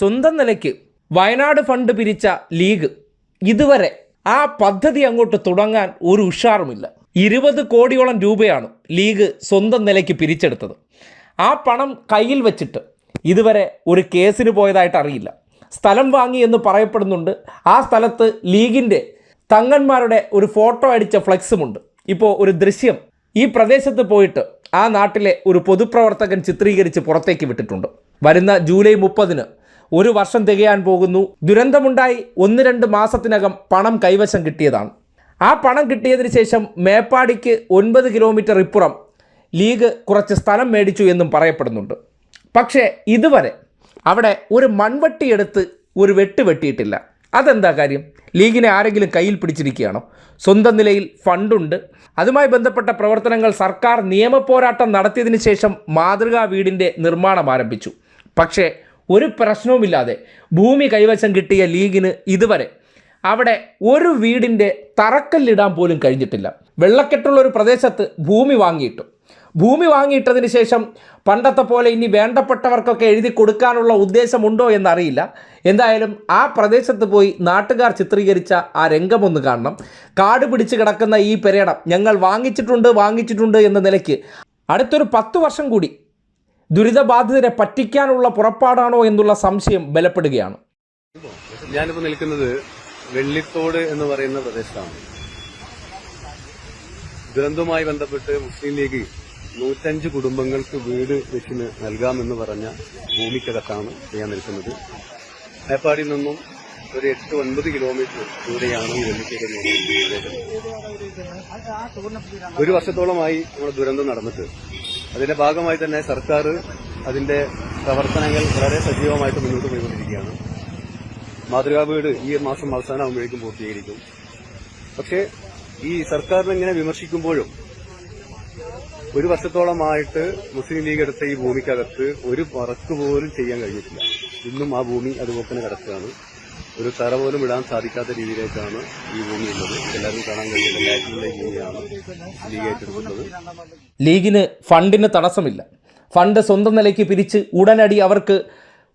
സ്വന്തം നിലയ്ക്ക് വയനാട് ഫണ്ട് പിരിച്ച ലീഗ് ഇതുവരെ ആ പദ്ധതി അങ്ങോട്ട് തുടങ്ങാൻ ഒരു ഉഷാറുമില്ല. ഇരുപത് കോടിയോളം രൂപയാണ് ലീഗ് സ്വന്തം നിലയ്ക്ക് പിരിച്ചെടുത്തത്. ആ പണം കയ്യിൽ വെച്ചിട്ട് ഇതുവരെ ഒരു കേസിന് പോയതായിട്ട് അറിയില്ല. സ്ഥലം വാങ്ങി എന്ന് പറയപ്പെടുന്നുണ്ട്. ആ സ്ഥലത്ത് ലീഗിന്റെ തങ്ങന്മാരുടെ ഒരു ഫോട്ടോ അടിച്ച ഫ്ലെക്സുമുണ്ട്. ഇപ്പോൾ ഒരു ദൃശ്യം ഈ പ്രദേശത്ത് പോയിട്ട് ആ നാട്ടിലെ ഒരു പൊതുപ്രവർത്തകൻ ചിത്രീകരിച്ച് പുറത്തേക്ക് വിട്ടിട്ടുണ്ട്. വരുന്ന ജൂലൈ മുപ്പതിന് ഒരു വർഷം തികയാൻ പോകുന്നു. ദുരന്തമുണ്ടായി ഒന്ന് രണ്ട് മാസത്തിനകം പണം കൈവശം കിട്ടിയതാണ്. ആ പണം കിട്ടിയതിന് ശേഷം മേപ്പാടിക്ക് ഒൻപത് കിലോമീറ്റർ ഇപ്പുറം ലീഗ് കുറച്ച് സ്ഥലം മേടിച്ചു എന്നും പറയപ്പെടുന്നുണ്ട്. പക്ഷേ ഇതുവരെ അവിടെ ഒരു മൺവെട്ടിയെടുത്ത് ഒരു വെട്ട് വെട്ടിയിട്ടില്ല. അതെന്താ കാര്യം? ലീഗിനെ ആരെങ്കിലും കയ്യിൽ പിടിച്ചിരിക്കുകയാണോ? സ്വന്തം നിലയിൽ ഫണ്ടുണ്ട്. അതുമായി ബന്ധപ്പെട്ട പ്രവർത്തനങ്ങൾ സർക്കാർ നിയമപോരാട്ടം നടത്തിയതിനു ശേഷം മാതൃകാ വീടിന്റെ നിർമ്മാണം ആരംഭിച്ചു. പക്ഷേ ഒരു പ്രശ്നവുമില്ലാതെ ഭൂമി കൈവശം കിട്ടിയ ലീഗിന് ഇതുവരെ അവിടെ ഒരു വീടിന്റെ തറക്കല്ലിടാൻ പോലും കഴിഞ്ഞിട്ടില്ല. വെള്ളക്കെട്ടുള്ള ഒരു പ്രദേശത്ത് ഭൂമി വാങ്ങിയിട്ടു. ഭൂമി വാങ്ങിയിട്ടതിന് ശേഷം പണ്ടത്തെ പോലെ ഇനി വേണ്ടപ്പെട്ടവർക്കൊക്കെ എഴുതി കൊടുക്കാനുള്ള ഉദ്ദേശമുണ്ടോ എന്നറിയില്ല. എന്തായാലും ആ പ്രദേശത്ത് പോയി നാട്ടുകാർ ചിത്രീകരിച്ച ആ രംഗമൊന്ന് കാണണം. കാട് പിടിച്ച് കിടക്കുന്ന ഈ പെരേടം ഞങ്ങൾ വാങ്ങിച്ചിട്ടുണ്ട് വാങ്ങിച്ചിട്ടുണ്ട് എന്ന നിലയ്ക്ക് അടുത്തൊരു പത്ത് വർഷം കൂടി ദുരിതബാധിതരെ പറ്റിക്കാനുള്ള പുറപ്പാടാണോ എന്നുള്ള സംശയം ബലപ്പെടുകയാണ്. ഞാനിപ്പോൾ നിൽക്കുന്നത് വെള്ളിത്തോട് എന്ന് പറയുന്ന പ്രദേശത്താണ്. ദുരന്തവുമായി ബന്ധപ്പെട്ട് മുസ്ലിം ലീഗ് നൂറ്റഞ്ച് കുടുംബങ്ങൾക്ക് വീട് വെച്ചിന് നൽകാമെന്ന് പറഞ്ഞ ഭൂമിക്കകത്താണ് ഞാൻ നിൽക്കുന്നത്. മേപ്പാടിയിൽ നിന്നും ഒരു എട്ട് ഒൻപത് കിലോമീറ്റർ ദൂരെയാണ് ഈ പ്രദേശം. ഒരു വർഷത്തോളമായി നമ്മുടെ ദുരന്തം നടന്നിട്ട്. അതിന്റെ ഭാഗമായി തന്നെ സർക്കാർ അതിന്റെ പ്രവർത്തനങ്ങൾ വളരെ സജീവമായിട്ട് മുന്നോട്ട് പോയിക്കൊണ്ടിരിക്കുകയാണ്. മാതൃകാ വീട് ഈ മാസം അവസാനമാകുമ്പോഴേക്കും പൂർത്തീകരിക്കും. പക്ഷേ ഈ സർക്കാരിനെ ഇങ്ങനെ വിമർശിക്കുമ്പോഴും ഒരു വർഷത്തോളമായിട്ട് മുസ്ലിം ലീഗ് എടുത്ത ഈ ഭൂമിക്കകത്ത് ഒരു വർക്ക് പോലും ചെയ്യാൻ കഴിഞ്ഞിട്ടില്ല. ഇന്നും ആ ഭൂമി അതുപോലെ തന്നെ കിടക്കുകയാണ്. ഒരു തറ പോലും ഇടാൻ സാധിക്കാത്ത രീതിയിലേക്കാണ് ഈ ഭൂമി ഉള്ളത്. എല്ലാവരും കാണാൻ കഴിയുന്ന ലീഗിന് ഫണ്ടിന് തടസ്സമില്ല. ഫണ്ട് സ്വന്തം നിലയ്ക്ക് പിരിച്ച് ഉടനടി അവർക്ക്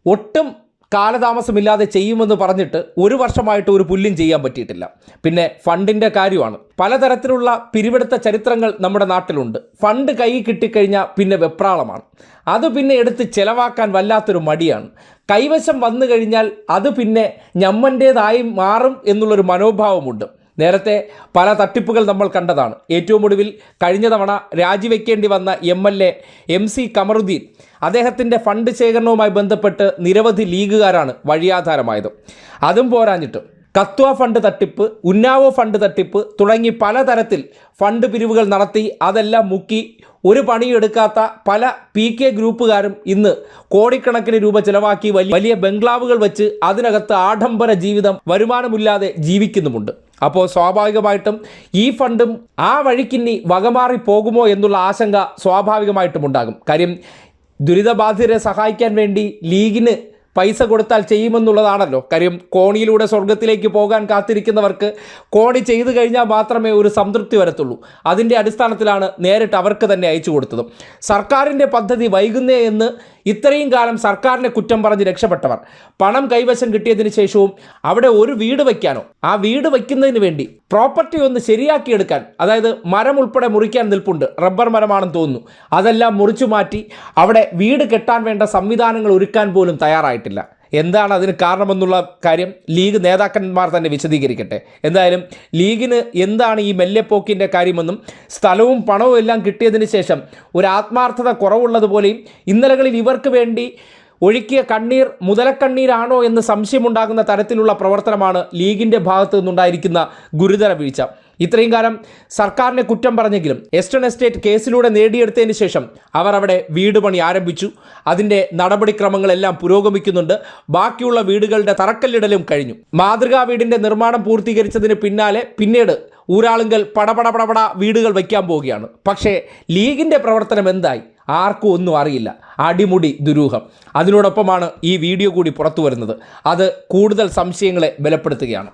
ഒട്ടും കാലതാമസമില്ലാതെ ചെയ്യുമെന്ന് പറഞ്ഞിട്ട് ഒരു വർഷമായിട്ട് ഒരു പുല്ലും ചെയ്യാൻ പറ്റിയിട്ടില്ല. പിന്നെ ഫണ്ടിന്റെ കാര്യമാണ്. പലതരത്തിലുള്ള പിരിവെടുത്ത ചരിത്രങ്ങൾ നമ്മുടെ നാട്ടിലുണ്ട്. ഫണ്ട് കൈ കിട്ടിക്കഴിഞ്ഞാൽ പിന്നെ വെപ്രാളമാണ്. അത് പിന്നെ എടുത്ത് ചിലവാക്കാൻ വല്ലാത്തൊരു മടിയാണ്. കൈവശം വന്നു കഴിഞ്ഞാൽ അത് പിന്നെ ഞമ്മന്റേതായി മാറും എന്നുള്ളൊരു മനോഭാവമുണ്ട്. നേരത്തെ പല തട്ടിപ്പുകൾ നമ്മൾ കണ്ടതാണ്. ഏറ്റവും ഒടുവിൽ കഴിഞ്ഞ തവണ രാജിവെക്കേണ്ടി വന്ന M L A M C Kamaruddin അദ്ദേഹത്തിന്റെ ഫണ്ട് ശേഖരണവുമായി ബന്ധപ്പെട്ട് നിരവധി ലീഗുകാരാണ് വഴിയാധാരമായത്. അതും പോരാഞ്ഞിട്ട്. കത്വ ഫണ്ട് തട്ടിപ്പ് ഉന്നാവോ ഫണ്ട് തട്ടിപ്പ് തുടങ്ങി പലതരത്തിൽ ഫണ്ട് പിരിവുകൾ നടത്തി അതെല്ലാം മുക്കി ഒരു പണിയെടുക്കാത്ത പല പി കെ ഗ്രൂപ്പുകാരും ഇന്ന് കോടിക്കണക്കിന് രൂപ ചെലവാക്കി വലിയ ബംഗ്ലാവുകൾ വെച്ച് അതിനകത്ത് ആഡംബര ജീവിതം വരുമാനമില്ലാതെ ജീവിക്കുന്നുമുണ്ട്. അപ്പോൾ സ്വാഭാവികമായിട്ടും ഈ ഫണ്ടും ആ വഴിക്കിനി വകമാറി പോകുമോ എന്നുള്ള ആശങ്ക സ്വാഭാവികമായിട്ടും ഉണ്ടാകും കാര്യം ദുരിതബാധിതരെ സഹായിക്കാൻ വേണ്ടി ലീഗിന് പൈസ കൊടുത്താൽ ചെയ്യുമെന്നുള്ളതാണല്ലോ. കാര്യം കോണിയിലൂടെ സ്വർഗത്തിലേക്ക് പോകാൻ കാത്തിരിക്കുന്നവർക്ക് കോണി ചെയ്തു കഴിഞ്ഞാൽ മാത്രമേ ഒരു സംതൃപ്തി വരത്തുള്ളൂ. അതിന്റെ അടിസ്ഥാനത്തിലാണ് നേരിട്ട് അവർക്ക് തന്നെ അയച്ചു കൊടുത്തത്. സർക്കാരിന്റെ പദ്ധതി വൈകുന്നേ എന്ന് ഇത്രയും കാലം സർക്കാരിനെ കുറ്റം പറഞ്ഞ് രക്ഷപ്പെട്ടവർ. പണം കൈവശം കിട്ടിയതിന് ശേഷവും അവിടെ ഒരു വീട് വയ്ക്കാനോ ആ വീട് വയ്ക്കുന്നതിന് വേണ്ടി പ്രോപ്പർട്ടി ഒന്ന് ശരിയാക്കിയെടുക്കാൻ അതായത് മരം ഉൾപ്പെടെ മുറിക്കാൻ നിൽപ്പുണ്ട്. റബ്ബർ മരമാണെന്ന് തോന്നുന്നു. അതെല്ലാം മുറിച്ചു മാറ്റി അവിടെ വീട് കെട്ടാൻ വേണ്ട സംവിധാനങ്ങൾ ഒരുക്കാൻ പോലും തയ്യാറായിട്ടില്ല. എന്താണ് അതിന് കാരണമെന്നുള്ള കാര്യം ലീഗ് നേതാക്കന്മാർ തന്നെ വിശദീകരിക്കട്ടെ. എന്തായാലും ലീഗിന് എന്താണ് ഈ മെല്ലെപ്പോക്കിന്റെ കാര്യമെന്നും സ്ഥലവും പണവും എല്ലാം കിട്ടിയതിന് ശേഷം ഒരു ആത്മാർത്ഥത കുറവുള്ളതുപോലെയും ഇന്നലകളിൽ ഇവർക്ക് വേണ്ടി ഒഴുക്കിയ കണ്ണീർ മുതലക്കണ്ണീരാണോ എന്ന് സംശയമുണ്ടാകുന്ന തരത്തിലുള്ള പ്രവർത്തനമാണ് ലീഗിന്റെ ഭാഗത്തു നിന്നുണ്ടായിരിക്കുന്ന ഗുരുതര വീഴ്ച. ഇത്രയും കാലം സർക്കാരിനെ കുറ്റം പറഞ്ഞെങ്കിലും എസ്റ്റേൺ എസ്റ്റേറ്റ് കേസിലൂടെ നേടിയെടുത്തതിന് ശേഷം അവർ അവിടെ വീട് പണി ആരംഭിച്ചു. അതിന്റെ നടപടിക്രമങ്ങളെല്ലാം പുരോഗമിക്കുന്നുണ്ട്. ബാക്കിയുള്ള വീടുകളുടെ തറക്കല്ലിടലും കഴിഞ്ഞു. മാതൃകാ വീടിന്റെ നിർമ്മാണം പൂർത്തീകരിച്ചതിന് പിന്നാലെ പിന്നീട് ഊരാളുങ്കൽ പടപടപടപട പടപട വീടുകൾ വയ്ക്കാൻ പോവുകയാണ്. പക്ഷേ ലീഗിന്റെ പ്രവർത്തനം എന്തായി? ആർക്കും ഒന്നും അറിയില്ല. അടിമുടി ദുരൂഹം. അതിനോടൊപ്പമാണ് ഈ വീഡിയോ കൂടി പുറത്തു വരുന്നത് അത് കൂടുതൽ സംശയങ്ങളെ ബലപ്പെടുത്തുകയാണ്.